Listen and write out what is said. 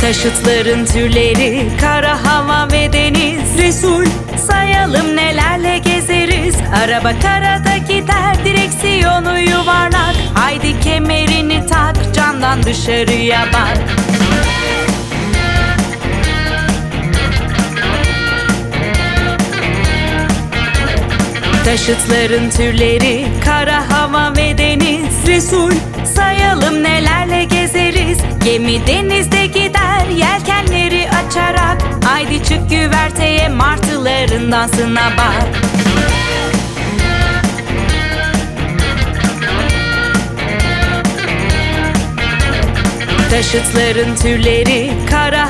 Taşıtların türleri kara hava ve deniz. Resul sayalım nelerle gezeriz. Araba karada gider direksiyonu yuvarlak. Haydi kemerini tak camdan dışarıya bak Taşıtların türleri kara hava ve deniz. Resul sayalım nelerle gezeriz. Gemi denizde gider yelkenleri açarak. Haydi çık güverteye martıların dansına bak. Taşıtların türleri kara